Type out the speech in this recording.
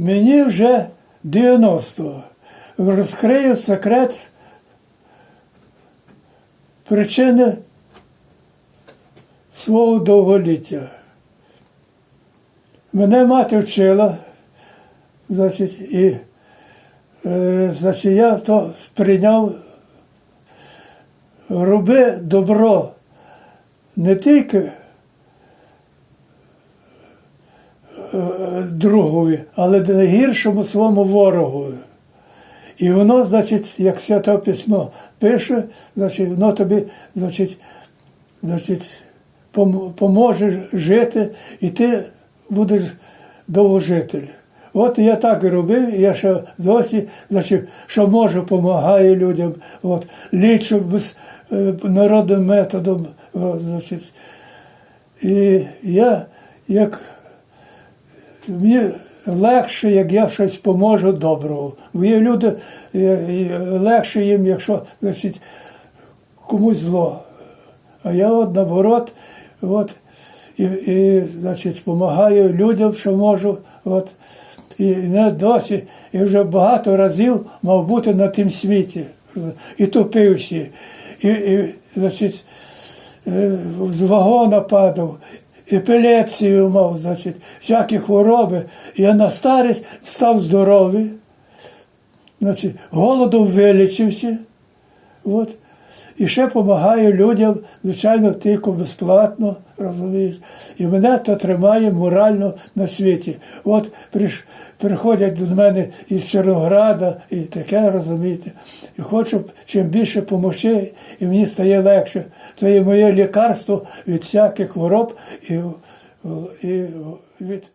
Мені вже 90. Розкрию секрет причини свого довголіття. Мене мати вчила, значить, і е, значить, я то сприйняв, роби добро не тільки е, другові, але найгіршому своєму ворогові. І воно, значить, як святе письмо пише, значить, воно тобі, значить, значить, поможе жити, і ти будеш довгожитель. От я так і робив, я ще досі, значить, що можу, допомагаю людям, от, лічу е, народним методом. От, значить. І я, як мені легше, як я щось поможу доброго. Бо є люди, е, легше їм, якщо значить, комусь зло. А я от наоборот, от, і, і значить, допомагаю людям, що можу. От, і не досі, і вже багато разів мав бути на тім світі. І тупився, і, і значить, е, з вагона падав, епілепсію мав, значить, всякі хвороби. Я на старість став здоровий, значить, голодом вилічився. От. І ще допомагаю людям, звичайно, тільки безплатно, розумієш. І мене то тримає морально на світі. От приходять до мене із Чорнограда і таке, розумієте. І хочу чим більше допомогти, і мені стає легше. Це є моє лікарство від всяких хвороб і, і від.